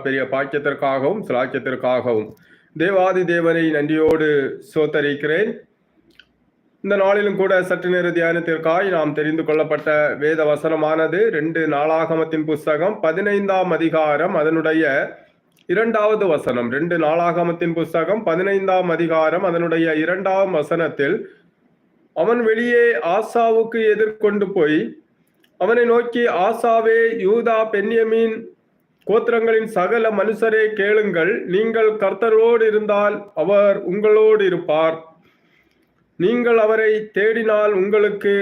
பெரிய பாக்கியத்திற்காகவும் சிலாக்கியத்திற்காகவும். தேவாதி தேவனை நன்றியோடு சோத்தரிக்கிறேன். இந்த நாளிலும் கூட சற்று நேர தியானத்திற்காய் நாம் தெரிந்து கொள்ளப்பட்ட வேத வசனமானது ரெண்டு நாளாகமத்தின் புஸ்தகம் பதினைந்தாம் அதிகாரம் அதனுடைய இரண்டாவது வசனம். ரெண்டு நாளாகமத்தின் புஸ்தகம் பதினைந்தாம் அதிகாரம் அதனுடைய இரண்டாம் வசனத்தில் அவன் வெளியே ஆசாவுக்கு எதிர்கொண்டு போய் அவனை நோக்கி ஆசாவே யூதா பென்யமீன் கோத்திரங்களின் சகல மனுஷரே கேளுங்கள். நீங்கள் கர்த்தரோடு இருந்தால் அவர் உங்களோடு இருப்பார். நீங்கள் அவரை தேடினால் உங்களுக்கு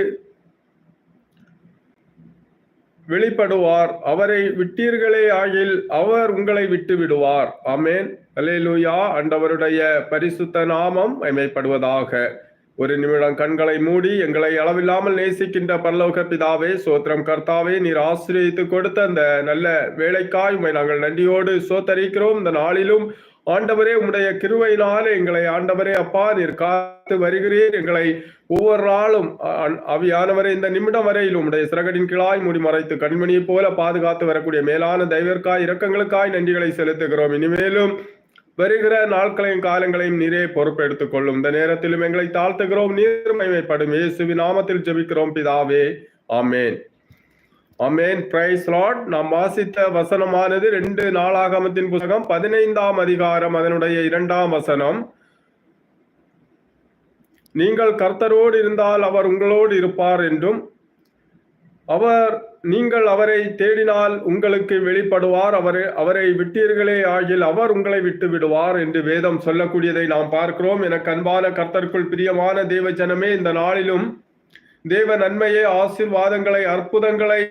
வெளிப்படுவார். அவரை விட்டீர்களே ஆகில் அவர் உங்களை விட்டு விடுவார். ஆமேன். அலேலூயா அண்டவருடைய பரிசுத்த நாமம் அமைப்படுவதாக ஒரு நிமிடம் கண்களை மூடி எங்களை அளவில்லாமல் நேசிக்கின்ற பரலோக பிதாவே சோத்திரம் கர்த்தாவே நீர் ஆசிரியத்து கொடுத்த அந்த நல்ல வேலைக்காய் உண்மை நாங்கள் நன்றியோடு சோத்தரிக்கிறோம். இந்த நாளிலும் ஆண்டவரே உம்முடைய கிருவையினாலே எங்களை ஆண்டவரே அப்பா நீர் காத்து வருகிறீர். எங்களை ஒவ்வொரு நாளும் அவியானவரை இந்த நிமிடம் வரையிலும் உடைய சிறகடின் கிளாய் மூடி மறைத்து கண்மணியைப் போல பாதுகாத்து வரக்கூடிய மேலான தெய்வர்க்காய் இரக்கங்களுக்காய் நன்றிகளை செலுத்துகிறோம். இனிமேலும் வருகிற நாட்களையும் காலங்களையும் நீரே பொறுப்பெடுத்துக் கொள்ளும். இந்த நேரத்திலும் எங்களை தாழ்த்துகிறோம். நீர் மைமைப்படும் இயேசுவி நாமத்தில் ஜெபிக்கிறோம். பிதாவே ஆமேன். அமேன் பிரைஸ் லார்ட் நாம் வாசித்த வசனமானது ரெண்டு நாளாகமத்தின் புத்தகம் பதினைந்தாம் அதிகாரம் அதனுடைய இரண்டாம் வசனம். நீங்கள் கர்த்தரோடு இருந்தால் அவர் உங்களோடு இருப்பார் என்றும் அவர் நீங்கள் அவரை தேடினால் உங்களுக்கு வெளிப்படுவார். அவரை அவரை விட்டீர்களே ஆகில் அவர் உங்களை விட்டு விடுவார் என்று வேதம் சொல்லக்கூடியதை நாம் பார்க்கிறோம். என கண்பான கர்த்தருக்குள் பிரியமான தேவ ஜனமே இந்த நாளிலும் தேவ நன்மையை ஆசிர்வாதங்களை அற்புதங்களை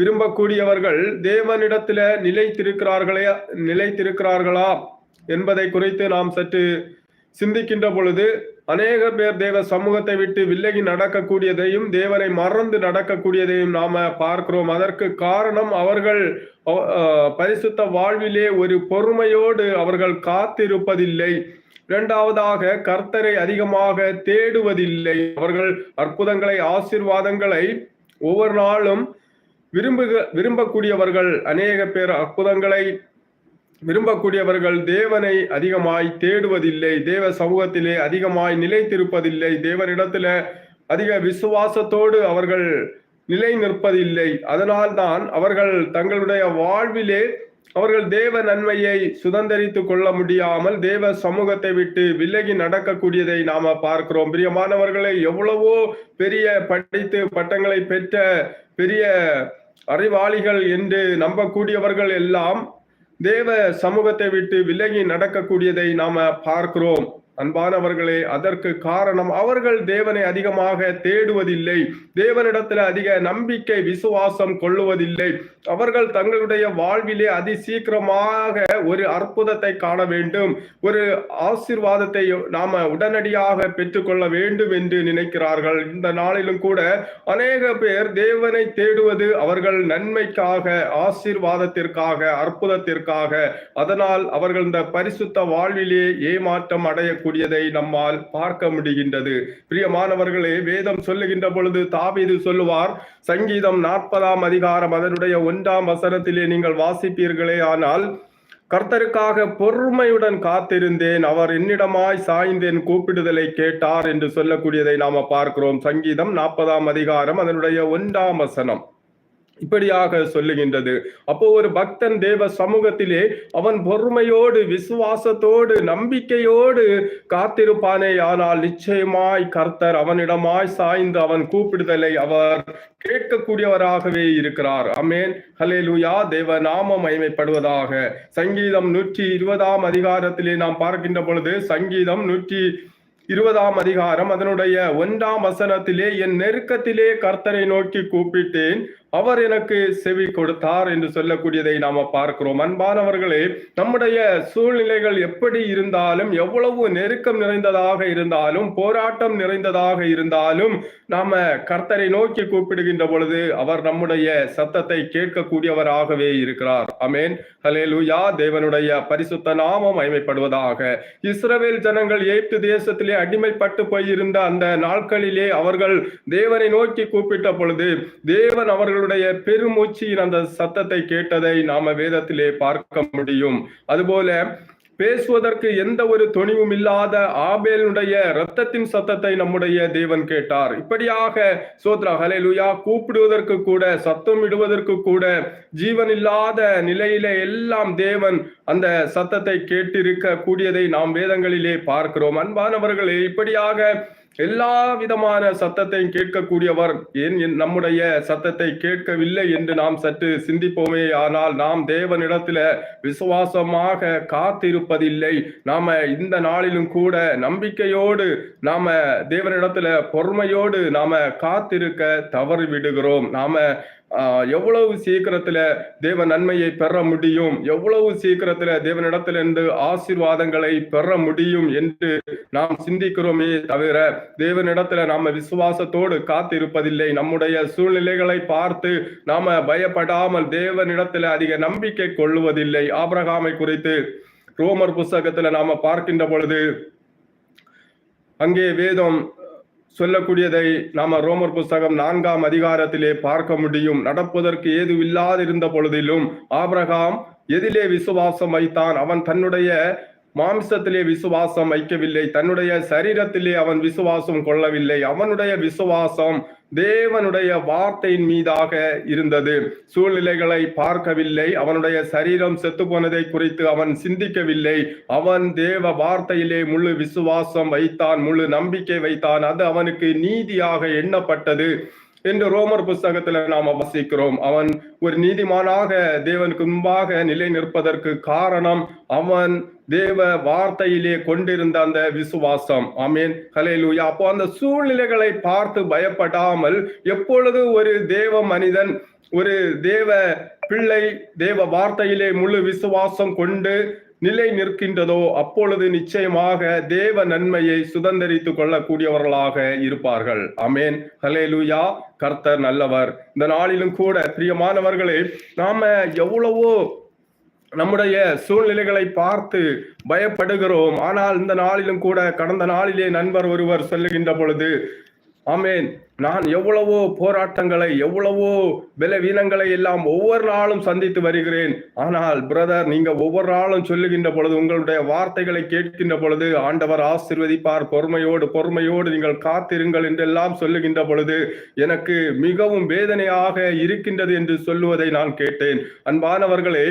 விரும்பக்கூடியவர்கள் தேவனிடத்தில் நிலைத்திருக்கிறார்களே நிலைத்திருக்கிறார்களா என்பதை குறித்து நாம் சற்று சிந்திக்கின்ற பொழுது அநேக பேர் தேவ சமூகத்தை விட்டு விலகி நடக்கக்கூடியதையும் தேவனை மறந்து நடக்கக்கூடியதையும் நாம பார்க்கிறோம். அதற்கு காரணம் அவர்கள் பரிசுத்த வாழ்விலே ஒரு பொறுமையோடு அவர்கள் காத்திருப்பதில்லை. இரண்டாவதாக கர்த்தரை அதிகமாக தேடுவதில்லை. அவர்கள் அற்புதங்களை ஆசிர்வாதங்களை ஒவ்வொரு நாளும் விரும்புக விரும்பக்கூடியவர்கள். அநேக பேர் அற்புதங்களை விரும்பக்கூடியவர்கள் தேவனை அதிகமாய் தேடுவதில்லை தேவ சமூகத்திலே அதிகமாய் நிலைத்திருப்பதில்லை தேவனிடத்துல அதிக விசுவாசத்தோடு அவர்கள் நிலை நிற்பதில்லை அதனால்தான் அவர்கள் தங்களுடைய வாழ்விலே அவர்கள் தேவ நன்மையை சுதந்திரித்து கொள்ள முடியாமல் தேவ சமூகத்தை விட்டு விலகி நடக்கக்கூடியதை நாம பார்க்கிறோம். பிரியமானவர்களை எவ்வளவோ பெரிய படித்து பட்டங்களை பெற்ற பெரிய அறிவாளிகள் என்று நம்பக்கூடியவர்கள் எல்லாம் தேவ சமூகத்தை விட்டு விலகி நடக்கக்கூடியதை நாம பார்க்கிறோம். அன்பானவர்களே அதற்கு காரணம் அவர்கள் தேவனை அதிகமாக தேடுவதில்லை. தேவனிடத்தில் அதிக நம்பிக்கை விசுவாசம் கொள்ளுவதில்லை. அவர்கள் தங்களுடைய வாழ்விலே அதி சீக்கிரமாக ஒரு அற்புதத்தை காண வேண்டும். ஒரு ஆசிர்வாதத்தை நாம உடனடியாக பெற்றுக்கொள்ள வேண்டும் என்று நினைக்கிறார்கள். இந்த நாளிலும் கூட அநேக பேர் தேவனை தேடுவது அவர்கள் நன்மைக்காக ஆசீர்வாதத்திற்காக அற்புதத்திற்காக. அதனால் அவர்கள் இந்த பரிசுத்த வாழ்விலே ஏமாற்றம் அடைய செய்யக்கூடியதை நம்மால் பார்க்க முடிகின்றது. பிரியமானவர்களே வேதம் சொல்லுகின்ற பொழுது தாவீது சொல்லுவார் சங்கீதம் நாற்பதாம் அதிகாரம் அதனுடைய ஒன்றாம் வசனத்திலே நீங்கள் வாசிப்பீர்களே ஆனால் கர்த்தருக்காக பொறுமையுடன் காத்திருந்தேன் அவர் என்னிடமாய் சாய்ந்தேன் கூப்பிடுதலை கேட்டார் என்று சொல்லக்கூடியதை நாம பார்க்கிறோம். சங்கீதம் நாற்பதாம் அதிகாரம் அதனுடைய ஒன்றாம் வசனம். இப்படியாக சொல்லுகின்றது. அப்போ ஒரு பக்தன் தேவ சமூகத்திலே அவன் பொறுமையோடு விசுவாசத்தோடு நம்பிக்கையோடு காத்திருப்பானே. ஆனால் நிச்சயமாய் கர்த்தர் அவனிடமாய் சாய்ந்து அவன் கூப்பிடுதலை அவர் கேட்கக்கூடியவராகவே இருக்கிறார். அமேன் ஹலேலுயா தேவ நாமம் மயமைப்படுவதாக சங்கீதம் நூற்றி இருபதாம் அதிகாரத்திலே நாம் பார்க்கின்ற பொழுது சங்கீதம் நூற்றி இருபதாம் அதிகாரம் அதனுடைய ஒன்றாம் வசனத்திலே என் நெருக்கத்திலே கர்த்தரை நோக்கி கூப்பிட்டேன். அவர் எனக்கு செவி கொடுத்தார் என்று சொல்லக்கூடியதை நாம பார்க்கிறோம். அன்பானவர்களே நம்முடைய சூழ்நிலைகள் எப்படி இருந்தாலும் எவ்வளவு நெருக்கம் நிறைந்ததாக இருந்தாலும் போராட்டம் நிறைந்ததாக இருந்தாலும் நாம கர்த்தரை நோக்கி கூப்பிடுகின்ற பொழுது அவர் நம்முடைய சத்தத்தை கேட்கக்கூடியவராகவே இருக்கிறார். அமேன் ஹலேலுயா தேவனுடைய பரிசுத்த நாமம் அமைப்படுவதாக இஸ்ரவேல் ஜனங்கள் எய்ப்து தேசத்திலே அடிமைப்பட்டு போயிருந்த அந்த நாட்களிலே அவர்கள் தேவனை நோக்கி கூப்பிட்ட பொழுது தேவன் அவர்கள் அவர்களுடைய பெருமூச்சியின் அந்த சத்தத்தை கேட்டதை நாம வேதத்திலே பார்க்க முடியும். அதுபோல பேசுவதற்கு எந்த ஒரு துணிவும் இல்லாத ஆபேலுடைய இரத்தத்தின் சத்தத்தை நம்முடைய தேவன் கேட்டார். இப்படியாக சோத்ரா ஹலேலுயா கூப்பிடுவதற்கு கூட சத்தம் இடுவதற்கு கூட ஜீவன் இல்லாத நிலையிலே எல்லாம் தேவன் அந்த சத்தத்தை கேட்டிருக்க கூடியதை நாம் வேதங்களிலே பார்க்கிறோம். அன்பானவர்களே இப்படியாக எல்லா விதமான சத்தத்தையும் கேட்கக்கூடியவர் ஏன் என் நம்முடைய சத்தத்தை கேட்கவில்லை என்று நாம் சற்று சிந்திப்போமே ஆனால் நாம் தேவனிடத்துல விசுவாசமாக காத்திருப்பதில்லை. நாம இந்த நாளிலும் கூட நம்பிக்கையோடு நாம தேவனிடத்துல பொறுமையோடு நாம காத்திருக்க தவறு விடுகிறோம் நாம எவ்வளவு சீக்கிரத்துல தேவ நன்மையை பெற முடியும்? எவ்வளவு சீக்கிரத்துல தேவனிடத்திலிருந்து ஆசீர்வாதங்களை பெற முடியும் என்று நாம் சிந்திக்கிறோமே தவிர தேவனிடத்துல நாம விசுவாசத்தோடு காத்திருப்பதில்லை. நம்முடைய சூழ்நிலைகளை பார்த்து நாம பயப்படாமல் தேவனிடத்துல அதிக நம்பிக்கை கொள்ளுவதில்லை. ஆபிரகாமை குறித்து ரோமர் புஸ்தகத்துல நாம பார்க்கின்ற பொழுது அங்கே வேதம் சொல்லக்கூடியதை நாம ரோமர் புஸ்தகம் நான்காம் அதிகாரத்திலே பார்க்க முடியும். நடப்பதற்கு ஏது இல்லாதிருந்த பொழுதிலும் ஆபிரகாம் எதிலே விசுவாசம் வைத்தான். அவன் தன்னுடைய மாம்சத்திலே விசுவாசம் வைக்கவில்லை. தன்னுடைய சரீரத்திலே அவன் விசுவாசம் கொள்ளவில்லை. அவனுடைய விசுவாசம் தேவனுடைய வார்த்தையின் மீதாக இருந்தது. சூழ்நிலைகளை பார்க்கவில்லை. அவனுடைய சரீரம் செத்து போனதை குறித்து அவன் சிந்திக்கவில்லை. அவன் தேவ வார்த்தையிலே முழு விசுவாசம் வைத்தான் முழு நம்பிக்கை வைத்தான். அது அவனுக்கு நீதியாக எண்ணப்பட்டது. என்று ரோமர் புஸ்தகத்துல நாம வசிக்கிறோம். அவன் ஒரு நீதிமானாக தேவனுக்கு முன்பாக நிலை நிற்பதற்கு காரணம் அவன் தேவ வார்த்தையிலே கொண்டிருந்த அந்த விசுவாசம். ஆமேன். ஹalleluya. அப்போ அந்த சூழ்நிலைகளை பார்த்து பயப்படாமல் எப்பொழுது ஒரு தேவ மனிதன் ஒரு தேவ பிள்ளை தேவ வார்த்தையிலே முழு விசுவாசம் கொண்டு நிலை நிற்கின்றதோ அப்பொழுது நிச்சயமாக தேவ நன்மையை சுதந்திரித்துக் கொள்ளக்கூடியவர்களாக இருப்பார்கள். அமேன் ஹலேலுயா கர்த்தர் நல்லவர். இந்த நாளிலும் கூட பிரியமானவர்களே நாம எவ்வளவோ நம்முடைய சூழ்நிலைகளை பார்த்து பயப்படுகிறோம். ஆனால் இந்த நாளிலும் கூட கடந்த நாளிலே நண்பர் ஒருவர் சொல்லுகின்ற பொழுது ஆமேன். நான் எவ்வளவோ போராட்டங்களை எவ்வளவோ பலவீனங்களை எல்லாம் ஒவ்வொரு நாளும் சந்தித்து வருகிறேன். ஆனால் பிரதர் நீங்க ஒவ்வொரு நாளும் சொல்லுகின்ற பொழுது உங்களுடைய வார்த்தைகளை கேட்கின்ற பொழுது ஆண்டவர் ஆசிர்வதிப்பார் பொறுமையோடு பொறுமையோடு நீங்கள் காத்திருங்கள் என்றெல்லாம் சொல்லுகின்ற பொழுது எனக்கு மிகவும் வேதனையாக இருக்கின்றது என்று சொல்லுவதை நான் கேட்டேன். அன்பானவர்களே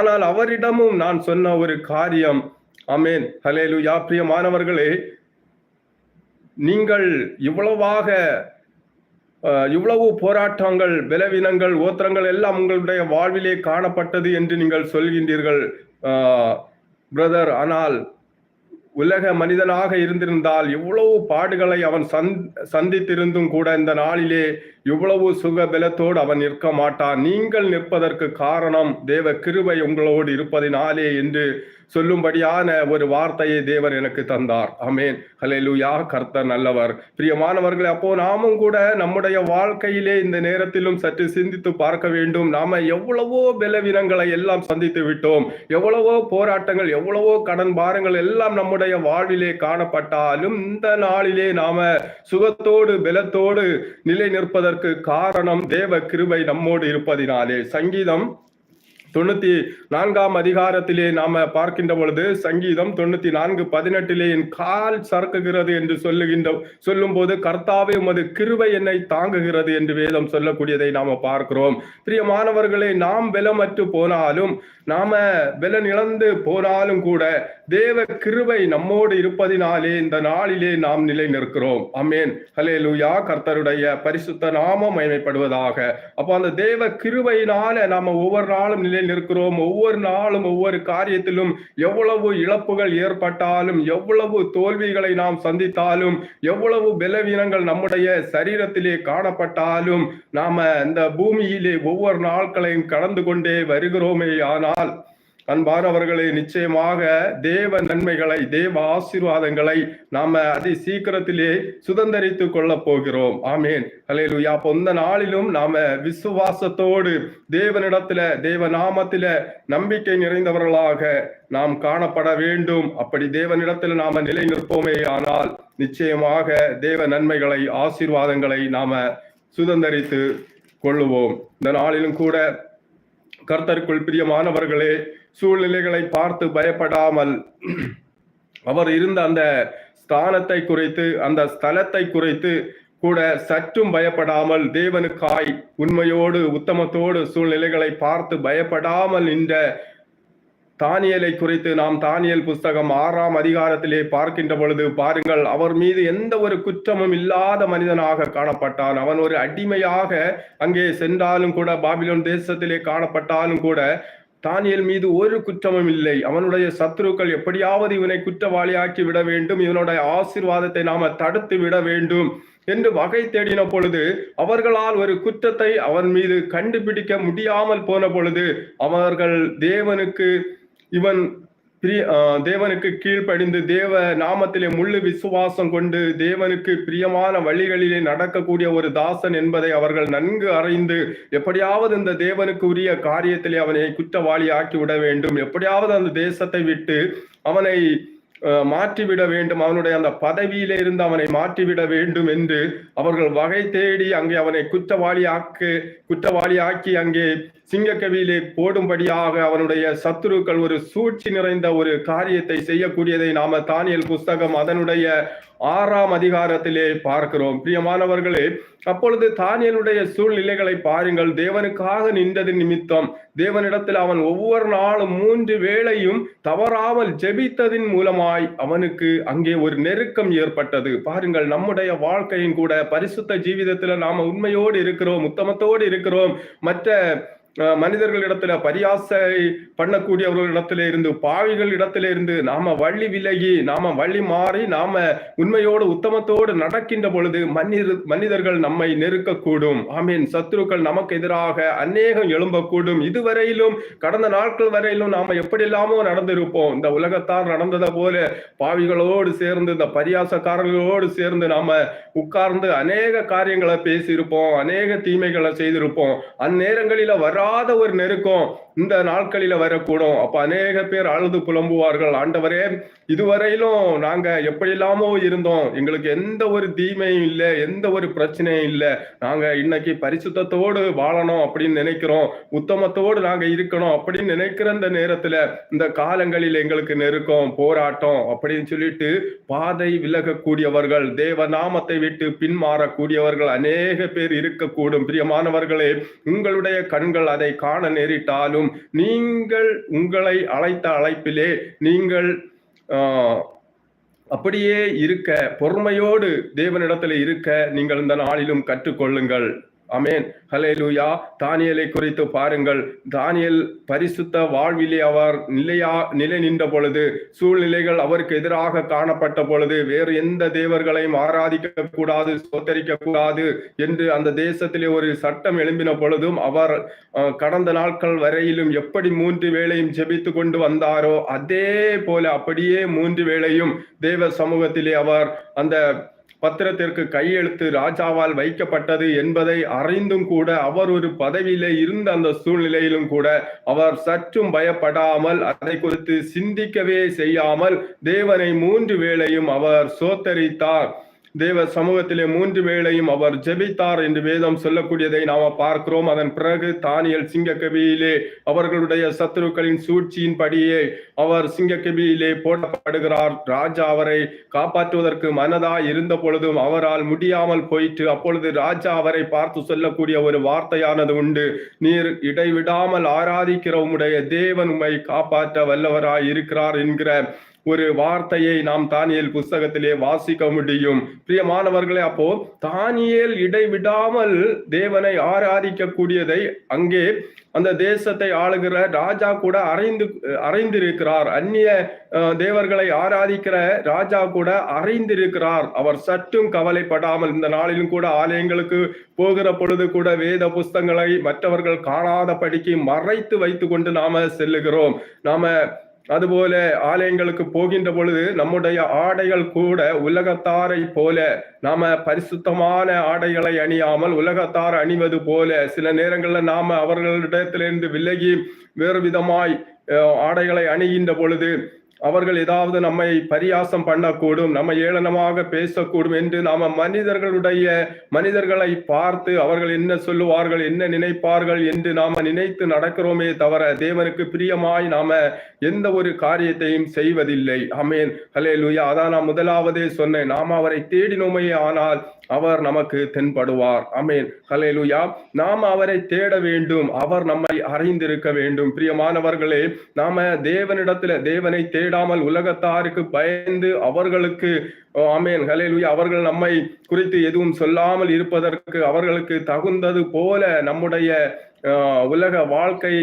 ஆனால் அவரிடமும் நான் சொன்ன ஒரு காரியம். அமேன் ஹலேலுயா பிரியமானவர்களே நீங்கள் இவ்வளவாக இவ்வளவு போராட்டங்கள் பலவீனங்கள் ஓத்திரங்கள் எல்லாம் உங்களுடைய வாழ்விலே காணப்பட்டது என்று நீங்கள் சொல்கின்றீர்கள் பிரதர் ஆனால் உலக மனிதனாக இருந்திருந்தால் இவ்வளவு பாடுகளை அவன் சந் சந்தித்திருந்தும் கூட இந்த நாளிலே இவ்வளவு சுக பலத்தோடு அவன் நிற்க மாட்டான். நீங்கள் நிற்பதற்கு காரணம் தேவ கிருபை உங்களோடு இருப்பதினாலே என்று சொல்லும்படியான ஒரு வார்த்தையை தேவர் எனக்கு தந்தார். அமேன் ஹலெலுயா கர்த்தர் நல்லவர். பிரியமானவர்களே அப்போ நாமும் கூட நம்முடைய வாழ்க்கையிலே இந்த நேரத்திலும் சற்று சிந்தித்து பார்க்க வேண்டும். நாம எவ்வளவோ பலவீனங்களை எல்லாம் சந்தித்து விட்டோம். எவ்வளவோ போராட்டங்கள் எவ்வளவோ கடன் பாரங்கள் எல்லாம் நம்முடைய வாழ்விலே காணப்பட்டாலும் இந்த நாளிலே நாம சுகத்தோடு பலத்தோடு நிலை நிற்பதற்கு காரணம் தேவ கிருபை நம்மோடு இருப்பதினாலே. சங்கீதம் தொண்ணூத்தி நான்காம் அதிகாரத்திலே நாம பார்க்கின்ற பொழுது சங்கீதம் தொண்ணூத்தி நான்கு பதினெட்டிலே என் கால் சறுக்குகிறது என்று சொல்லுகின்ற சொல்லும் போது கர்த்தாவே உமது கிருவை என்னை தாங்குகிறது என்று வேதம் சொல்லக்கூடியதை நாம பார்க்கிறோம். பிரியமானவர்களே நாம் பலமற்று போனாலும் நாம பலன் இழந்து போனாலும் கூட தேவ கிருவை நம்மோடு இருப்பதினாலே இந்த நாளிலே நாம் நிலை நிற்கிறோம் அமேன் ஹலேலுயா கர்த்தருடைய பரிசுத்த நாமம் மயமைப்படுவதாக அப்போ அந்த தேவ கிருவையினால நாம ஒவ்வொரு நாளும் நிலை நிற்கிறோம். ஒவ்வொரு நாளும் ஒவ்வொரு காரியத்திலும் எவ்வளவு இழப்புகள் ஏற்பட்டாலும் எவ்வளவு தோல்விகளை நாம் சந்தித்தாலும் எவ்வளவு பலவீனங்கள் நம்முடைய சரீரத்திலே காணப்பட்டாலும் நாம இந்த பூமியிலே ஒவ்வொரு நாட்களையும் கடந்து கொண்டே வருகிறோமே. ஆனால் அன்பானவர்களே நிச்சயமாக தேவ நன்மைகளை தேவ ஆசீர்வாதங்களை நாம அதி சீக்கிரத்திலே சுதந்திரித்து கொள்ள போகிறோம். ஆமேன். அலையலுயா அப்போ இந்த நாளிலும் நாம விசுவாசத்தோடு தேவனிடத்துல தேவ நாமத்தில நம்பிக்கை நிறைந்தவர்களாக நாம் காணப்பட வேண்டும். அப்படி தேவனிடத்தில் நாம நிலை நிற்போமே ஆனால் நிச்சயமாக தேவ நன்மைகளை ஆசீர்வாதங்களை நாம சுதந்திரித்து கொள்ளுவோம். இந்த நாளிலும் கூட கர்த்தருக்குள் பிரியமானவர்களே சூழ்நிலைகளை பார்த்து பயப்படாமல் அவர் இருந்த அந்த ஸ்தானத்தை குறைத்து அந்த ஸ்தலத்தை குறைத்து கூட சற்றும் பயப்படாமல் தேவனுக்காய் உண்மையோடு உத்தமத்தோடு சூழ்நிலைகளை பார்த்து பயப்படாமல் நின்ற தானியலை குறித்து நாம் தானியல் புஸ்தகம் ஆறாம் அதிகாரத்திலே பார்க்கின்ற பொழுது பாருங்கள் அவர் மீது எந்த ஒரு குற்றமும் இல்லாத மனிதனாக காணப்பட்டான். அவன் ஒரு அடிமையாக அங்கே சென்றாலும் கூட பாபிலோன் தேசத்திலே காணப்பட்டாலும் கூட தானியல் மீது ஒரு குற்றமும் இல்லை. அவனுடைய சத்துருக்கள் எப்படியாவது இவனை குற்றவாளியாக்கி விட வேண்டும் இவனுடைய ஆசீர்வாதத்தை நாம தடுத்து விட வேண்டும் என்று வகை தேடின பொழுது அவர்களால் ஒரு குற்றத்தை அவன் மீது கண்டுபிடிக்க முடியாமல் போன பொழுது அவர்கள் தேவனுக்கு இவன் பிரிய தேவனுக்கு கீழ்ப்படிந்து தேவ நாமத்திலே முள்ளு விசுவாசம் கொண்டு தேவனுக்கு பிரியமான வழிகளிலே நடக்கக்கூடிய ஒரு தாசன் என்பதை அவர்கள் நன்கு அறிந்து எப்படியாவது இந்த தேவனுக்கு உரிய காரியத்திலே அவனை குற்றவாளி ஆக்கி விட வேண்டும். எப்படியாவது அந்த தேசத்தை விட்டு அவனை மாற்றிவிட வேண்டும். அவனுடைய அந்த பதவியிலே இருந்து அவனை மாற்றிவிட வேண்டும் என்று அவர்கள் வகை தேடி அங்கே அவனை குற்றவாளி ஆக்கு குற்றவாளி ஆக்கி அங்கே சிங்கக்கவியிலே போடும்படியாக அவனுடைய சத்துருக்கள் ஒரு சூழ்ச்சி நிறைந்த ஒரு காரியத்தை செய்யக்கூடியதை நாம தானியல் புஸ்தகம் அதனுடைய ஆறாம் அதிகாரத்திலே பார்க்கிறோம். பிரியமானவர்களே அப்பொழுது தானியலுடைய சூழ்நிலைகளை பாருங்கள். தேவனுக்காக நின்றது நிமித்தம் தேவனிடத்தில் அவன் ஒவ்வொரு நாளும் மூன்று வேளையும் தவறாமல் ஜெபித்ததின் மூலமாய் அவனுக்கு அங்கே ஒரு நெருக்கம் ஏற்பட்டது. பாருங்கள் நம்முடைய வாழ்க்கையின் கூட பரிசுத்த ஜீவிதத்துல நாம உண்மையோடு இருக்கிறோம் உத்தமத்தோடு இருக்கிறோம். மற்ற மனிதர்களிடத்துல பரியாசை பண்ணக்கூடியவர்களிடத்திலே இருந்து பாவிகள் இடத்திலே இருந்து நாம வள்ளி விலகி நாம வள்ளி மாறி நாம உண்மையோடு உத்தமத்தோடு நடக்கின்ற பொழுது மனித மனிதர்கள் நம்மை நெருக்கக்கூடும். ஆமீன். சத்துருக்கள் நமக்கு எதிராக அநேகம் எழும்பக்கூடும். இதுவரையிலும் கடந்த நாட்கள் வரையிலும் நாம எப்படி இல்லாமோ நடந்திருப்போம். இந்த உலகத்தார் நடந்ததை போல பாவிகளோடு சேர்ந்து இந்த பரியாசக்காரர்களோடு சேர்ந்து நாம உட்கார்ந்து அநேக காரியங்களை பேசியிருப்போம் அநேக தீமைகளை செய்திருப்போம். அந்நேரங்களில வராத ஒரு நெருக்கம். இந்த நாட்களில வரக்கூடும். அப்ப அநேக பேர் அழுது புலம்புவார்கள். ஆண்டவரே இதுவரையிலும் நாங்க எப்படி இல்லாமோ இருந்தோம். எங்களுக்கு எந்த ஒரு தீமையும் இல்லை எந்த ஒரு பிரச்சனையும் இல்லை. நாங்க இன்னைக்கு பரிசுத்தத்தோடு வாழணும் அப்படின்னு நினைக்கிறோம். உத்தமத்தோடு நாங்க இருக்கணும் அப்படின்னு நினைக்கிற இந்த நேரத்துல இந்த காலங்களில் எங்களுக்கு நெருக்கம் போராட்டம் அப்படின்னு சொல்லிட்டு பாதை விலகக்கூடியவர்கள் தேவ நாமத்தை விட்டு பின்மாறக்கூடியவர்கள் அநேக பேர் இருக்கக்கூடும். பிரியமானவர்களே உங்களுடைய கண்கள் அதை காண நேரிட்டாலும் நீங்கள் உங்களை அழைத்த அழைப்பிலே நீங்கள் அப்படியே இருக்க பொறுமையோடு தேவனிடத்தில் இருக்க நீங்கள் இந்த நாளிலும் கற்றுக்கொள்ளுங்கள். அமேன் ஹலேலூயா தானியலை குறித்து பாருங்கள். தானியல் பரிசுத்த வாழ்விலே அவர் நிலையா நிலை நின்ற பொழுது சூழ்நிலைகள் அவருக்கு எதிராக காணப்பட்ட பொழுது வேறு எந்த தேவர்களையும் ஆராதிக்க கூடாது சோத்தரிக்க கூடாது என்று அந்த தேசத்திலே ஒரு சட்டம் எழும்பின பொழுதும் அவர் கடந்த நாட்கள் வரையிலும் எப்படி மூன்று வேளையும் ஜெபித்து கொண்டு வந்தாரோ அதே போல அப்படியே மூன்று வேளையும் தேவ சமூகத்திலே அவர் அந்த பத்திரத்திற்கு கையெழுத்து ராஜாவால் வைக்கப்பட்டது என்பதை அறிந்தும் கூட அவர் ஒரு பதவியிலே இருந்த அந்த சூழ்நிலையிலும் கூட அவர் சற்றும் பயப்படாமல் அதை குறித்து சிந்திக்கவே செய்யாமல் தேவனை மூன்று வேளையும் அவர் சோத்தரித்தார். தேவ சமூகத்திலே மூன்று வேளையும் அவர் ஜெபித்தார் என்று வேதம் சொல்லக்கூடியதை நாம பார்க்கிறோம். அதன் பிறகு தானியல் சிங்கக்கபியிலே அவர்களுடைய சத்துருக்களின் சூழ்ச்சியின் படியே அவர் சிங்கக்கபியிலே போடப்படுகிறார். ராஜா அவரை காப்பாற்றுவதற்கு மனதா இருந்த பொழுதும் அவரால் முடியாமல் போயிட்டு அப்பொழுது ராஜா அவரை பார்த்து சொல்லக்கூடிய ஒரு வார்த்தையானது உண்டு. நீர் இடைவிடாமல் ஆராதிக்கிற உம்முடைய தேவன் உம்மை காப்பாற்ற வல்லவராய் இருக்கிறார் என்கிற ஒரு வார்த்தையை நாம் தானியல் புஸ்தகத்திலே வாசிக்க முடியும். பிரியமானவர்களே அப்போ தானியேல் இடைவிடாமல் தேவனை ஆராதிக்கக்கூடியதை அங்கே அந்த தேசத்தை ஆளுகிற ராஜா கூட அறிந்து அறிந்திருக்கிறார். அந்நிய அஹ், தேவர்களை ஆராதிக்கிற ராஜா கூட அறிந்திருக்கிறார். அவர் சற்றும் கவலைப்படாமல் இந்த நாளிலும் கூட ஆலயங்களுக்கு போகிற பொழுது கூட வேத புஸ்தங்களை மற்றவர்கள் காணாத படிக்கு மறைத்து வைத்து கொண்டு நாம செல்லுகிறோம். நாம அதுபோல ஆலயங்களுக்கு போகின்ற பொழுது நம்முடைய ஆடைகள் கூட உலகத்தாரை போல நாம பரிசுத்தமான ஆடைகளை அணியாமல் உலகத்தார் அணிவது போல சில நேரங்கள்ல நாம அவர்களிடத்திலிருந்து விலகி வேறு விதமாய் ஆடைகளை அணிகின்ற பொழுது அவர்கள் ஏதாவது நம்மை பரியாசம் பண்ணக்கூடும் நம்ம ஏளனமாக பேசக்கூடும் என்று நாம மனிதர்களுடைய மனிதர்களை பார்த்து அவர்கள் என்ன சொல்லுவார்கள் என்ன நினைப்பார்கள் என்று நாம நினைத்து நடக்கிறோமே தவிர தேவனுக்கு பிரியமாய் நாம எந்த ஒரு காரியத்தையும் செய்வதில்லை. அமேன் ஹலே லூயா அதான் நான் முதலாவதே சொன்னேன். நாம் அவரை தேடினோமே ஆனால் அவர் நமக்கு தென்படுவார். அமேன் ஹலேலுயா நாம் அவரை தேட வேண்டும். அவர் நம்மை அறிந்திருக்க வேண்டும். பிரியமானவர்களே நாம தேவனிடத்துல தேவனை தேடாமல் உலகத்தாருக்கு பயந்து அவர்களுக்கு அமேன் ஹலேலுயா அவர்கள் நம்மை குறித்து எதுவும் சொல்லாமல் இருப்பதற்கு அவர்களுக்கு தகுந்தது போல நம்முடைய உலக வாழ்க்கை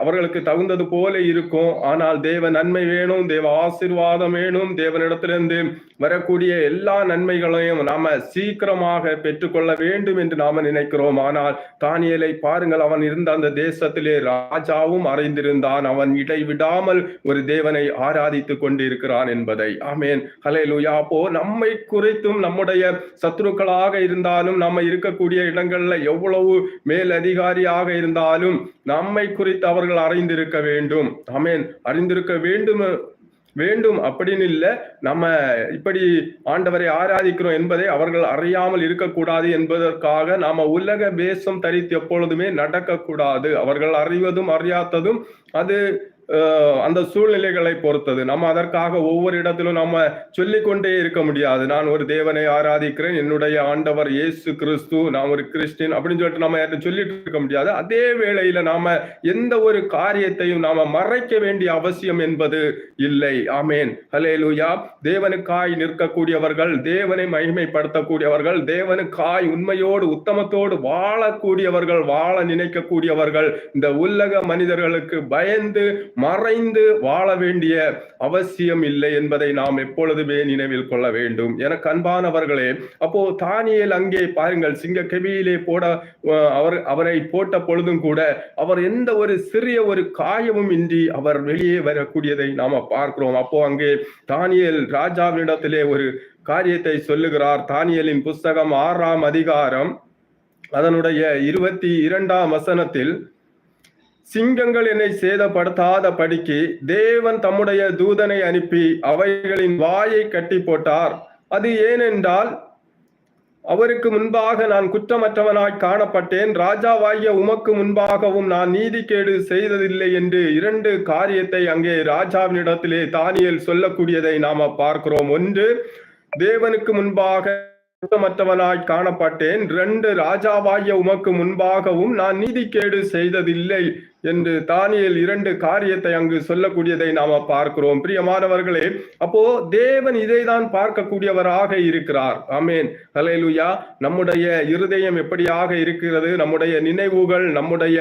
அவர்களுக்கு தகுந்தது போல இருக்கும். ஆனால் தேவ நன்மை வேணும் தேவ ஆசிர்வாதம் வேணும். தேவனிடத்திலிருந்து வரக்கூடிய எல்லா நன்மைகளையும் நாம சீக்கிரமாக பெற்றுக்கொள்ள வேண்டும் என்று நாம நினைக்கிறோம். ஆனால் தானியலை பாருங்கள் அவன் இருந்த அந்த தேசத்திலே ராஜாவும் அறிந்திருந்தான். அவன் இடைவிடாமல் ஒரு தேவனை ஆராதித்துக் கொண்டிருக்கிறான் என்பதை. ஆமேன். ஹலே லூயா நம்மை குறித்தும் நம்முடைய சத்துருக்களாக இருந்தாலும் நம்ம இருக்கக்கூடிய இடங்கள்ல எவ்வளவு மேல் அதிகாரியாக இருந்தாலும் நம்மை குறித்து அவர்கள் அறிந்திருக்க வேண்டும். அமேன் அறிந்திருக்க வேண்டும் வேண்டும் அப்படின்னு இல்லை நம்ம இப்படி ஆண்டவரை ஆராதிக்கிறோம் என்பதை அவர்கள் அறியாமல் இருக்கக்கூடாது என்பதற்காக நாம உலக வேஷம் தரித்து எப்பொழுதுமே நடக்கக்கூடாது. அவர்கள் அறிவதும் அறியாததும் அது அந்த சூழ்நிலைகளை பொறுத்தது. நம்ம அதற்காக ஒவ்வொரு இடத்திலும் நம்ம சொல்லிக்கொண்டே இருக்க முடியாது. நான் ஒரு தேவனை ஆராதிக்கிறேன். என்னுடைய ஆண்டவர் இயேசு கிறிஸ்து நான் ஒரு கிறிஸ்டின் அப்படின்னு சொல்லிட்டு நம்ம சொல்லிட்டு இருக்க முடியாது. அதே வேளையில நாம எந்த ஒரு காரியத்தையும் நாம மறைக்க வேண்டிய அவசியம் என்பது இல்லை. ஆமேன். ஹலே லூயா தேவனுக்காய் நிற்கக்கூடியவர்கள் தேவனை மகிமைப்படுத்தக்கூடியவர்கள் தேவனுக்காய் உண்மையோடு உத்தமத்தோடு வாழக்கூடியவர்கள் வாழ நினைக்கக்கூடியவர்கள் இந்த உலக மனிதர்களுக்கு பயந்து மறைந்து வாழ வேண்டிய அவசியம் இல்லை என்பதை நாம் எப்பொழுதுமே நினைவில் கொள்ள வேண்டும். என கண்பானவர்களே அப்போ தானியல் அங்கே பாருங்கள் சிங்க கெவியிலே போட அவர் அவரை போட்ட பொழுதும் கூட அவர் எந்த ஒரு சிறிய ஒரு காயமும் இன்றி அவர் வெளியே வரக்கூடியதை நாம பார்க்கிறோம். அப்போ அங்கே தானியல் ராஜாவினிடத்திலே ஒரு காரியத்தை சொல்லுகிறார். தானியலின் புஸ்தகம் ஆறாம் அதிகாரம் அதனுடைய இருபத்தி இரண்டாம் வசனத்தில் சிங்கங்கள் என்னை சேதப்படுத்தாத படிக்கு தேவன் தம்முடைய தூதனை அனுப்பி அவைகளின் வாயை கட்டி போட்டார். அது ஏனென்றால் அவருக்கு முன்பாக நான் குற்றமற்றவனாய் காணப்பட்டேன். ராஜாவாகிய உமக்கு முன்பாகவும் நான் நீதிக்கேடு செய்ததில்லை என்று இரண்டு காரியத்தை அங்கே ராஜாவினிடத்திலே தானியல் சொல்லக்கூடியதை நாம பார்க்கிறோம். ஒன்று தேவனுக்கு முன்பாக குற்றமற்றவனாய் காணப்பட்டேன். ரெண்டு ராஜாவாகிய உமக்கு முன்பாகவும் நான் நீதிக்கேடு செய்ததில்லை. என்று தானியல் இரண்டு காரியத்தை அங்கு சொல்லக்கூடியதை நாம பார்க்கிறோம். பிரியமானவர்களே அப்போ தேவன் இதை தான் பார்க்கக்கூடியவராக இருக்கிறார். அமேன் ஹலேலுயா நம்முடைய இருதயம் எப்படியாக இருக்கிறது? நம்முடைய நினைவுகள் நம்முடைய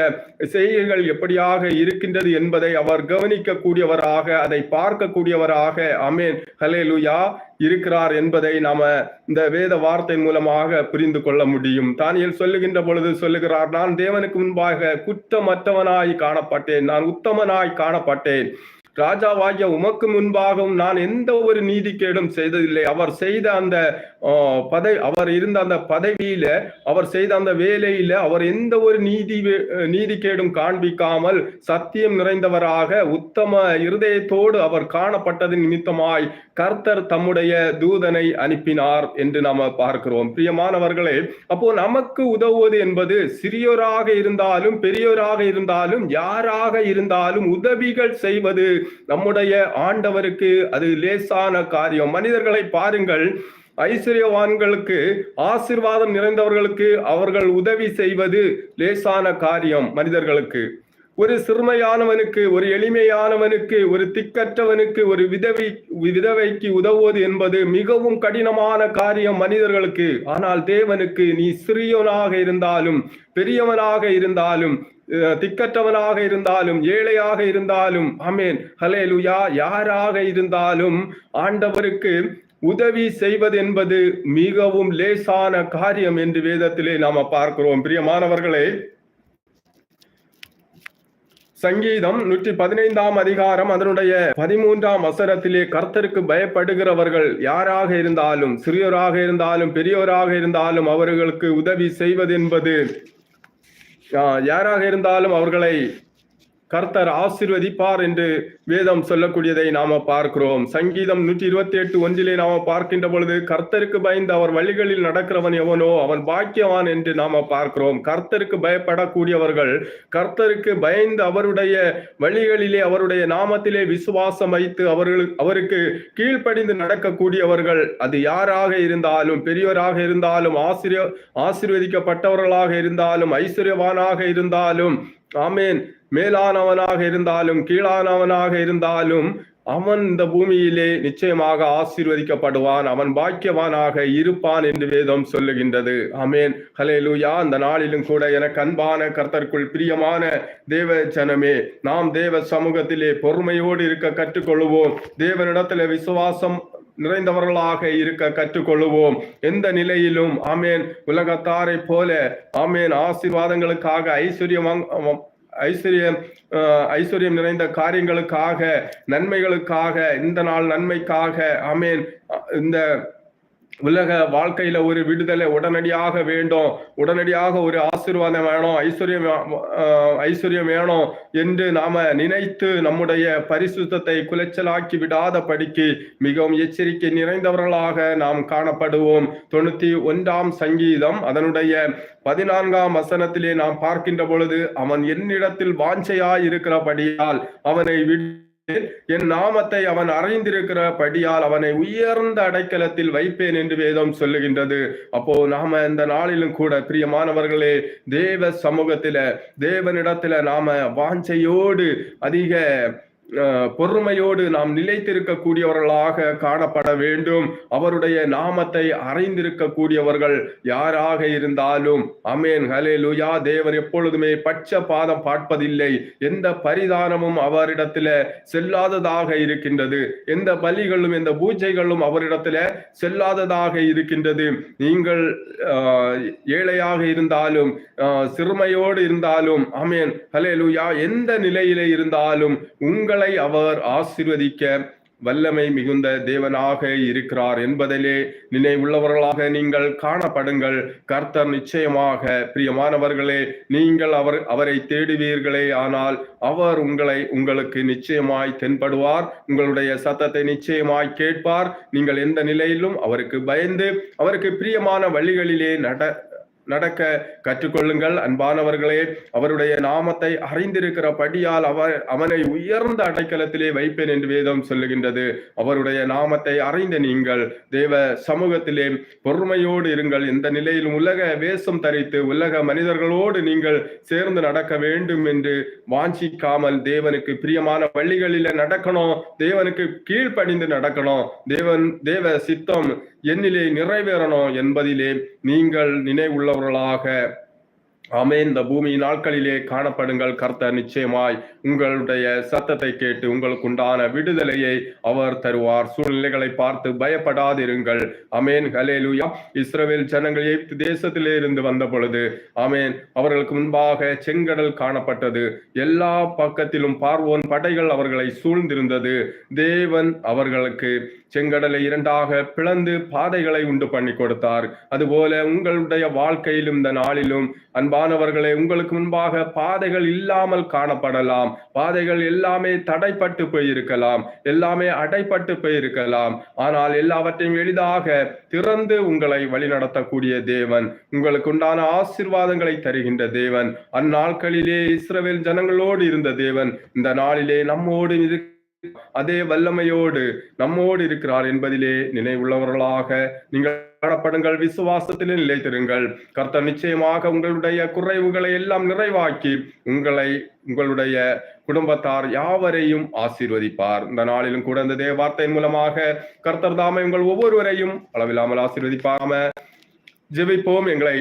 செய்கைகள் எப்படியாக இருக்கின்றது என்பதை அவர் கவனிக்கக்கூடியவராக அதை பார்க்கக்கூடியவராக அமேன் ஹலேலுயா இருக்கிறார் என்பதை நாம இந்த வேத வார்த்தை மூலமாக புரிந்து கொள்ள முடியும். தானியல் சொல்லுகின்ற பொழுது சொல்லுகிறார் நான் தேவனுக்கு முன்பாக குற்றமற்றவனாய் காணப்பட்டேன். நான் உத்தமனாய் காணப்பட்டேன். ராஜாவாகிய உமக்கு முன்பாகவும் நான் எந்த ஒரு நீதிக்கேடும் செய்ததில்லை. அவர் செய்த அந்த பதவி அவர் இருந்த அந்த பதவியில அவர் செய்த அந்த வேலையில அவர் எந்த ஒரு நீதி நீதிக்கேடும் காண்பிக்காமல் சத்தியம் நிறைந்தவராக உத்தம இருதயத்தோடு அவர் காணப்பட்டது நிமித்தமாய் கர்த்தர் தம்முடைய தூதனை அனுப்பினார் என்று நாம பார்க்கிறோம். பிரியமானவர்களே அப்போ நமக்கு உதவுவது என்பது சிறியோராக இருந்தாலும் பெரியோராக இருந்தாலும் யாராக இருந்தாலும் உதவிகள் செய்வது நம்முடைய ஆண்டவருக்கு அது லேசான காரியம். மனிதர்களை பாருங்கள் ஐஸ்வர்யவான்களுக்கு ஆசிர்வாதம் நிறைந்தவர்களுக்கு அவர்கள் உதவி செய்வது லேசான காரியம் மனிதர்களுக்கு. ஒரு சிறுமையானவனுக்கு ஒரு எளிமையானவனுக்கு ஒரு திக்கற்றவனுக்கு ஒரு விதவை விதவைக்கு உதவுவது என்பது மிகவும் கடினமான காரியம் மனிதர்களுக்கு. ஆனால் தேவனுக்கு நீ சிறியவனாக இருந்தாலும் பெரியவனாக இருந்தாலும் திக்கற்றவனாக இருந்தாலும் ஏழையாக இருந்தாலும் அமேன் ஹலே லுயா யாராக இருந்தாலும் ஆண்டவருக்கு உதவி செய்வது என்பது மிகவும் லேசான காரியம் என்று வேதத்திலே நாம பார்க்கிறோம். பிரியமானவர்களே சங்கீதம் நூற்றி பதினைந்தாம் அதிகாரம் அதனுடைய பதிமூன்றாம் வசனத்திலே கர்த்தருக்கு பயப்படுகிறவர்கள் யாராக இருந்தாலும் சிறியோராக இருந்தாலும் பெரியோராக இருந்தாலும் அவர்களுக்கு உதவி செய்வது என்பது யாராக இருந்தாலும் அவர்களை கர்த்தர் ஆசிர்வதிப்பார் என்று வேதம் சொல்லக்கூடியதை நாம பார்க்கிறோம். சங்கீதம் நூற்றி இருபத்தி எட்டு ஒன்றிலே நாம பார்க்கின்ற பொழுது கர்த்தருக்கு பயந்து அவர் வழிகளில் நடக்கிறவன் எவனோ அவன் பாக்கியவான் என்று நாம பார்க்கிறோம். கர்த்தருக்கு பயப்படக்கூடியவர்கள் கர்த்தருக்கு பயந்து அவருடைய வழிகளிலே அவருடைய நாமத்திலே விசுவாசம் வைத்து அவர்கள் அவருக்கு கீழ்ப்படிந்து நடக்கக்கூடியவர்கள் அது யாராக இருந்தாலும் பெரியவராக இருந்தாலும் ஆசிரிய ஆசீர்வதிக்கப்பட்டவர்களாக இருந்தாலும் ஐஸ்வர்யவானாக இருந்தாலும் ஆமேன். மேலானவனாக இருந்தாலும் கீழானவனாக இருந்தாலும் அவன் இந்த பூமியிலே நிச்சயமாக ஆசீர்வதிக்கப்படுவான். அவன் பாக்கியவானாக இருப்பான் என்று வேதம் சொல்லுகின்றது. அமேன் ஹலேலூயா அந்த நாளிலும் கூட எனக்கு அன்பான கர்த்தருக்குள் பிரியமான தேவ ஜனமே நாம் தேவ சமூகத்திலே பொறுமையோடு இருக்க கற்றுக்கொள்வோம். தேவனிடத்துல விசுவாசம் நிறைந்தவர்களாக இருக்க கற்றுக்கொள்ளுவோம். எந்த நிலையிலும் ஆமேன். உலகத்தாரை போல ஆமேன். ஆசீர்வாதங்களுக்காக ஐஸ்வர்யம் ஐஸ்வர்யம் ஐஸ்வர்யம் நிறைந்த காரியங்களுக்காக நன்மைகளுக்காக இந்த நாள் நன்மைக்காக ஆமேன். இந்த உலக வாழ்க்கையில ஒரு விடுதலை உடனடியாக வேண்டும். உடனடியாக ஒரு ஆசீர்வாதம் வேணும். ஐஸ்வர்யம் ஐஸ்வர்யம் வேணும் என்று நாம நினைத்து நம்முடைய பரிசுத்தத்தை குலைச்சலாக்கி விடாத படிக்கு மிகவும் எச்சரிக்கை நிறைந்தவர்களாக நாம் காணப்படுவோம். தொண்ணூத்தி ஒன்றாம் சங்கீதம் அதனுடைய பதினான்காம் வசனத்திலே நாம் பார்க்கின்ற பொழுது அவன் என்னிடத்தில் வாஞ்சையாய் இருக்கிறபடியால் அவனை விடு என் நாமத்தை அவன் அறிந்திருக்கிறபடியால் அவனை உயர்ந்த அடைக்கலத்தில் வைப்பேன் என்று வேதம் சொல்லுகின்றது. அப்போ நாம இந்த நாளிலும் கூட பிரியமானவர்களே தேவ சமூகத்தில தேவனிடத்துல நாம வாஞ்சையோடு அதிக பொறுமையோடு நாம் நிலைத்திருக்கக்கூடியவர்களாக காணப்பட வேண்டும். அவருடைய நாமத்தை அறிந்திருக்கக்கூடியவர்கள் யாராக இருந்தாலும் அமேன் ஹலே லுயா தேவர் எப்பொழுதுமே பட்ச பாதம் பார்ப்பதில்லை. எந்த பரிதானமும் அவரிடத்துல செல்லாததாக இருக்கின்றது. எந்த பலிகளும் எந்த பூஜைகளும் அவரிடத்துல செல்லாததாக இருக்கின்றது. நீங்கள் ஏழையாக இருந்தாலும் சிறுமையோடு இருந்தாலும் அமேன் ஹலே லுயா எந்த நிலையிலே இருந்தாலும் உங்கள் உங்களை அவர் ஆசிர்வதிக்க வல்லமை மிகுந்த தேவனாக இருக்கிறார் என்பதிலே நினைவுள்ளவர்களாக நீங்கள் காணப்படுங்கள். கர்த்தர் நிச்சயமாக பிரியமானவர்களே நீங்கள் அவர் அவரை தேடுவீர்களே. ஆனால் அவர் உங்களை உங்களுக்கு நிச்சயமாய் தென்படுவார். உங்களுடைய சத்தத்தை நிச்சயமாய் கேட்பார். நீங்கள் எந்த நிலையிலும் அவருக்கு பயந்து அவருக்கு பிரியமான வழிகளிலே நட நடக்க கற்றுக்கொள்ளுங்கள். அன்பானவர்களே அவருடைய நாமத்தை அறிந்திருக்கிற படியால் அவர் அவனை உயர்ந்த அடைக்கலத்திலே வைப்பேன் என்று வேதம் சொல்லுகின்றது. அவருடைய நாமத்தை அறிந்த நீங்கள் தேவ சமூகத்திலே பொறுமையோடு இருங்கள். எந்த நிலையிலும் உலக வேஷம் தரித்து உலக மனிதர்களோடு நீங்கள் சேர்ந்து நடக்க வேண்டும் என்று வாஞ்சிக்காமல் தேவனுக்கு பிரியமான வழிகளில நடக்கணும். தேவனுக்கு கீழ்ப்படிந்து நடக்கணும். தேவன் தேவ சித்தம் என்னிலே நிறைவேறணும் என்பதிலே நீங்கள் நினைவுள்ளவர்களாக ஆமே இந்த பூமி நாட்களிலே காணப்படுங்கள் கர்த்தர் நிச்சயமாய் உங்களுடைய சத்தத்தை கேட்டு உங்களுக்கு உண்டான விடுதலையை அவர் தருவார். சூழ்நிலைகளை பார்த்து பயப்படாதிருங்கள். அமேன் ஹலேலுயா இஸ்ரேல் ஜனங்கள் எய்த்து தேசத்திலே இருந்து வந்த பொழுது அமேன் அவர்களுக்கு முன்பாக செங்கடல் காணப்பட்டது. எல்லா பக்கத்திலும் பார்வோன் படைகள் அவர்களை சூழ்ந்திருந்தது. தேவன் அவர்களுக்கு செங்கடலை இரண்டாக பிளந்து பாதைகளை உண்டு பண்ணி கொடுத்தார். அதுபோல உங்களுடைய வாழ்க்கையிலும் இந்த நாளிலும் அன்பா அன்பானவர்களே உங்களுக்கு முன்பாக பாதைகள் இல்லாமல் காணப்படலாம். பாதைகள் எல்லாமே தடைப்பட்டு போயிருக்கலாம். எல்லாமே அடைப்பட்டு போயிருக்கலாம். ஆனால் எல்லாவற்றையும் எளிதாக திறந்து உங்களை வழிநடத்தக்கூடிய தேவன் உங்களுக்கு உண்டான ஆசிர்வாதங்களை தருகின்ற தேவன். அந்நாட்களிலே இஸ்ரவேல் ஜனங்களோடு இருந்த தேவன் இந்த நாளிலே நம்மோடு அதே வல்லமையோடு நம்மோடு இருக்கிறார் என்பதிலே நினைவுள்ளவர்களாக நீங்கள் காணப்படுங்கள் விசுவாசத்திலே நிலைத்திருங்கள். கர்த்தர் நிச்சயமாக உங்களுடைய குறைவுகளை எல்லாம் நிறைவாக்கி உங்களை உங்களுடைய குடும்பத்தார் யாவரையும் ஆசீர்வதிப்பார். இந்த நாளிலும் கூட இந்த தேவார்த்தையின் மூலமாக கர்த்தர் தாமே உங்கள் ஒவ்வொருவரையும் அளவில்லாமல் ஆசீர்வதிப்பாம ஜெபிப்போம் எங்களை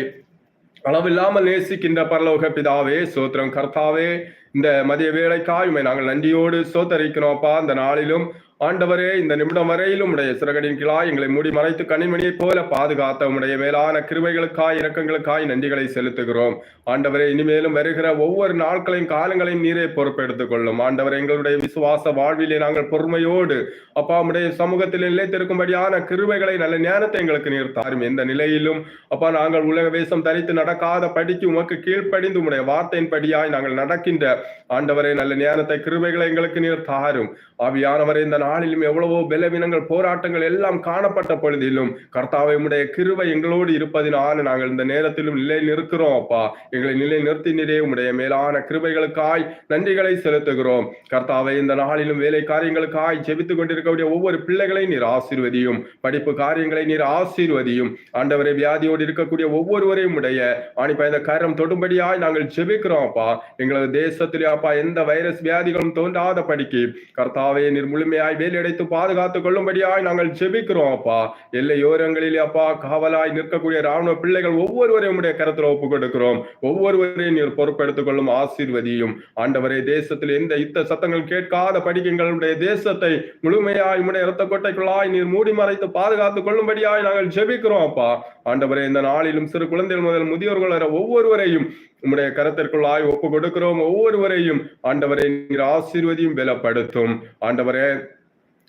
அளவில்லாமல் நேசிக்கின்ற பரலோக பிதாவே சோத்திரம் கர்த்தாவே. இந்த மதிய வேலைக்காய் உண்மை நாங்கள் நன்றியோடு சோத்தரிக்கிறோம்ப்பா அந்த நாளிலும் ஆண்டவரே இந்த நிமிடம் வரையிலும் உடைய சிறகடின் கீழாய் எங்களை மூடி மறைத்து கனிமணியைப் போல பாதுகாத்த உடைய மேலான கிருவைகளுக்காய் இரக்கங்களுக்காய் நன்றிகளை செலுத்துகிறோம். ஆண்டவரே இனிமேலும் வருகிற ஒவ்வொரு நாட்களையும் காலங்களையும் நீரே பொறுப்பெடுத்துக் கொள்ளும். ஆண்டவர் எங்களுடைய விசுவாச வாழ்விலே நாங்கள் பொறுமையோடு அப்பா உடைய சமூகத்தில் நிலைத்திருக்கும்படியான கிருவைகளை நல்ல ஞானத்தை எங்களுக்கு நீர் தாரும் எந்த நிலையிலும் அப்பா நாங்கள் உலக வேஷம் தரித்து நடக்காத படிக்கு உமக்கு கீழ்ப்படிந்து உடைய வார்த்தையின் படியாய் நாங்கள் நடக்கின்ற ஆண்டவரே நல்ல ஞானத்தை கிருவைகளை எங்களுக்கு நீர் தாரும் ஆவியானவரே இந்த நாளிலும் எவ்வளவோ பலவீனங்கள் போராட்டங்கள் எல்லாம் காணப்பட்ட பொழுதிலும் கர்த்தாவை உடைய கிருவை எங்களோடு இருப்பதினால நாங்கள் இந்த நேரத்திலும் நிலை நிற்கிறோம் அப்பா. எங்களை நிலை நிறுத்தினரே உடைய மேலான கிருபைகளுக்காய் நன்றிகளை செலுத்துகிறோம். கர்த்தாவை இந்த நாளிலும் வேலை காரியங்களுக்காய் ஜெபித்துக் கொண்டிருக்கக்கூடிய ஒவ்வொரு பிள்ளைகளையும் நீர் ஆசீர்வதியும். படிப்பு காரியங்களை நீர் ஆசீர்வதியும். ஆண்டவரை வியாதியோடு இருக்கக்கூடிய ஒவ்வொருவரையும் உடைய ஆணிப்பா இந்த கரம் தொடும்படியாய் நாங்கள் ஜெபிக்கிறோம் அப்பா. எங்களது தேசத்திலே அப்பா எந்த வைரஸ் வியாதிகளும் தோன்றாத படிக்கு கர்த்தாவை நீர் முழுமையாய் வேலையடைத்து பாதுகாத்துக் கொள்ளும்படியாய் நாங்கள் ஜெபிக்கிறோம் அப்பா. எல்லையோரங்களிலே அப்பா காவலாய் நிற்கக்கூடிய ராணுவ பிள்ளைகள் ஒவ்வொருவரையும் உடைய கரத்தில் ஒப்பு கொடுக்கிறோம் ஒவ்வொருவரையும் நீர் பொறுப்பெடுத்துக் கொள்ளும் ஆசீர்வதியும். ஆண்டவரே தேசத்தில் எந்த யுத்த சத்தங்கள் கேட்காத படிக்க எங்களுடைய தேசத்தை முழுமையாய் உடைய இரத்த கொட்டைக்குள்ளாய் நீர் மூடி மறைத்து பாதுகாத்துக் கொள்ளும்படியாய் நாங்கள் ஜெபிக்கிறோம் அப்பா. ஆண்டவரே இந்த நாளிலும் சிறு குழந்தைகள் முதல் முதியோர்கள் வரை ஒவ்வொருவரையும் உம்முடைய கரத்திற்குள்ளாய் ஒப்பு கொடுக்கிறோம் ஒவ்வொருவரையும் ஆண்டவரை நீர் ஆசீர்வதியும் பலப்படுத்தும். ஆண்டவரே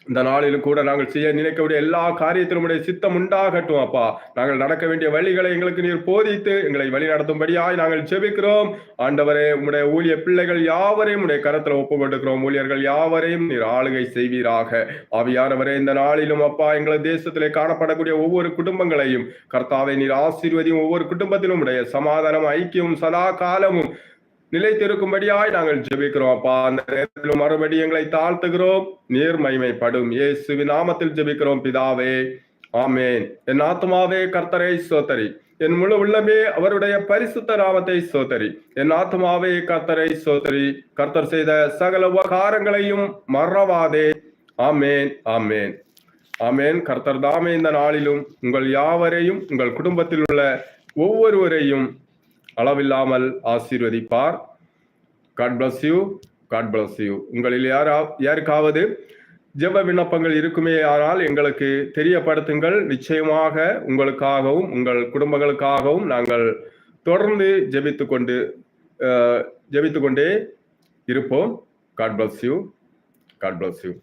இந்த நாளிலும் கூட நாங்கள் செய்ய நினைக்கக்கூடிய எல்லா காரியத்திலும் உடைய சித்தம் உண்டாகட்டும் அப்பா. நாங்கள் நடக்க வேண்டிய வழிகளை எங்களுக்கு நீர் போதித்து எங்களை வழி நடத்தும்படியாய் நாங்கள் செபிக்கிறோம் ஆண்டவரே உம்முடைய ஊழிய பிள்ளைகள் யாவரையும் உடைய கரத்துல ஒப்பு கொடுக்கிறோம் ஊழியர்கள் யாவரையும் நீர் ஆளுகை செய்வீராக. ஆவியானவரே இந்த நாளிலும் அப்பா எங்களது தேசத்திலே காணப்படக்கூடிய ஒவ்வொரு குடும்பங்களையும் கர்த்தாவை நீர் ஆசீர்வதியும் ஒவ்வொரு குடும்பத்திலும் உடைய சமாதானம் ஐக்கியம் சதா காலமும் நிலைத்திருக்கும்படியாய் நாங்கள் ஜெபிக்கிறோம் அப்பா. அந்த நேரத்திலும் மறுபடி எங்களை தாழ்த்துகிறோம். நீர்மைமைப்படும் இயேசுவின் நாமத்தில் ஜெபிக்கிறோம் பிதாவே. ஆமேன். என் ஆத்மாவே கர்த்தரை சோத்தரி என் முழு உள்ளமே அவருடைய பரிசுத்த நாமத்தை சோதரி என் ஆத்மாவே கர்த்தரை சோத்தரி கர்த்தர் செய்த சகல உபகாரங்களையும் மறவாதே. ஆமேன் ஆமேன். ஆமேன். கர்த்தர் தாமே இந்த நாளிலும் உங்கள் யாவரையும் உங்கள் குடும்பத்தில் உள்ள ஒவ்வொருவரையும் அளவில்லாமல் ஆசீர்வதிப்பார். God bless you God bless you உங்களில் யாரா யாருக்காவது ஜெப விண்ணப்பங்கள் இருக்குமே ஆனால் எங்களுக்கு தெரியப்படுத்துங்கள். நிச்சயமாக உங்களுக்காகவும் உங்கள் குடும்பங்களுக்காகவும் நாங்கள் தொடர்ந்து ஜெபித்து கொண்டு ஜெபித்து கொண்டே இருப்போம். God bless you God bless you